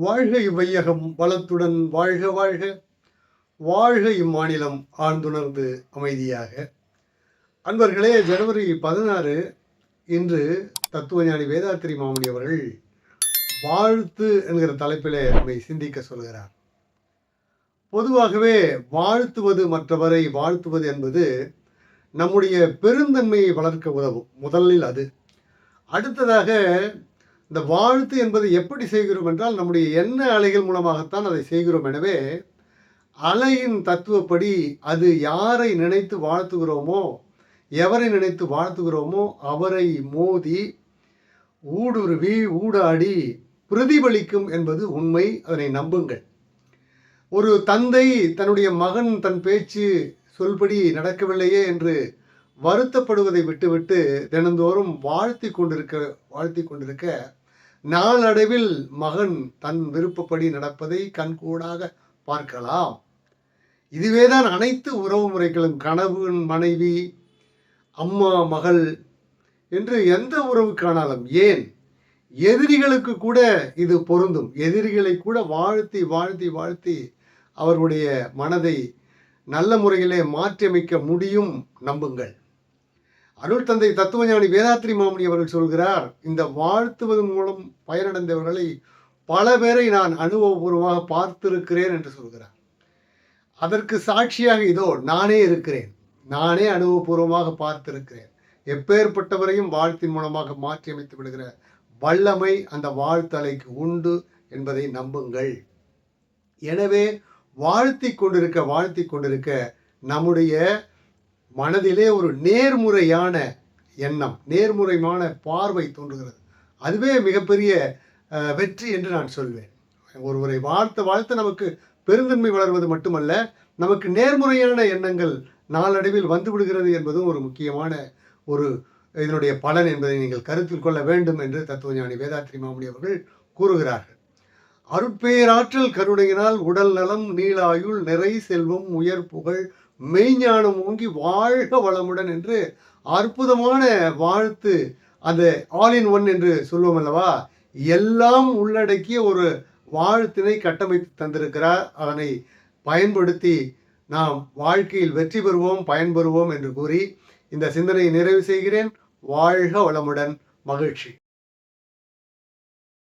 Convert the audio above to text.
வாழ்க இவ்வையகம் வளத்துடன் வாழ்க வாழ்க. வாழ்க இம்மாநிலம் ஆழ்ந்துணர்ந்து அமைதியாக. அன்பர்களே ஜனவரி பதினாறு இன்று தத்துவஞானி வேதாத்திரி மாமணி அவர்கள் வாழ்த்து என்கிற தலைப்பிலே நம்மை சிந்திக்க சொல்கிறார். பொதுவாகவே வாழ்த்துவது மற்றவரை வாழ்த்துவது என்பது நம்முடைய பெருந்தன்மையை வளர்க்க உதவும். முதலில் அது. அடுத்ததாக இந்த வாழ்த்து என்பதை எப்படி செய்கிறோம் என்றால் நம்முடைய எண்ண அலைகள் மூலமாகத்தான் அதை செய்கிறோம். எனவே அலையின் தத்துவப்படி அது யாரை நினைத்து வாழ்த்துகிறோமோ எவரை நினைத்து வாழ்த்துகிறோமோ அவரை மோதி ஊடுருவி ஊடாடி பிரதிபலிக்கும் என்பது உண்மை. அதனை நம்புங்கள். ஒரு தந்தை தன்னுடைய மகன் தன் பேச்சு சொல்படி நடக்கவில்லையே என்று வருத்தப்படுவதை விட்டுவிட்டு தினந்தோறும் வாழ்த்தி கொண்டிருக்க வாழ்த்தி கொண்டிருக்க நாளடைவில் மகன் தன் விருப்பப்படி நடப்பதை கண்கூடாக பார்க்கலாம். இதுவேதான் அனைத்து உறவு முறைகளும். கணவன் மனைவி அம்மா மகள் என்று எந்த உறவுக்கானாலும் ஏன்? எதிரிகளுக்கு கூட இது பொருந்தும். எதிரிகளை கூட வாழ்த்தி வாழ்த்தி வாழ்த்தி அவர்களுடைய மனதை நல்ல முறையிலே மாற்றியமைக்க முடியும் நம்புங்கள். அருள் தந்தை தத்துவஞானி வேதாத்ரி மாமணி அவர்கள் சொல்கிறார் இந்த வாழ்த்துவதன் மூலம் பயனடைந்தவர்களை பல பேரை நான் அனுபவபூர்வமாக பார்த்திருக்கிறேன் என்று சொல்கிறார். அதற்கு சாட்சியாக இதோ நானே இருக்கிறேன். நானே அனுபவபூர்வமாக பார்த்திருக்கிறேன். எப்பேற்பட்டவரையும் வாழ்த்தின் மூலமாக மாற்றி அமைத்து விடுகிற வல்லமை அந்த வாழ்த்தலைக்கு உண்டு என்பதை நம்புங்கள். எனவே வாழ்த்தி கொண்டிருக்க வாழ்த்தி கொண்டிருக்க நம்முடைய மனதிலே ஒரு நேர்முறையான எண்ணம் நேர்முறையான பார்வை தோன்றுகிறது. அதுவே மிகப்பெரிய வெற்றி என்று நான் சொல்வேன். ஒருவரை வாழ்த்த வாழ்த்த நமக்கு பெருந்தன்மை வளர்வது மட்டுமல்ல நமக்கு நேர்முறையான எண்ணங்கள் நாளடைவில் வந்து விடுகிறது என்பதும் ஒரு முக்கியமான ஒரு இதனுடைய பலன் என்பதை நீங்கள் கருத்தில் கொள்ள வேண்டும் என்று தத்துவஞானி வேதாத்ரி மாமுனி அவர்கள் கூறுகிறார்கள். அருட்பேராற்றல் கருணையினால் உடல் நலம் நீளாயுள் நிறை செல்வம் உயர் புகழ் மெய்ஞானம் ஓங்கி வாழ்க வளமுடன் என்று அற்புதமான வாழ்த்து அந்த ஆல் இன் ஒன் என்று சொல்லுவோம் அல்லவா? எல்லாம் உள்ளடக்கிய ஒரு வாழ்த்தினை கட்டமைத்து தந்திருக்கிறார். அதனை பயன்படுத்தி நாம் வாழ்க்கையில் வெற்றி பெறுவோம் பயன்பெறுவோம் என்று கூறி இந்த சிந்தனையை நிறைவு செய்கிறேன். வாழ்க வளமுடன். மகிழ்ச்சி.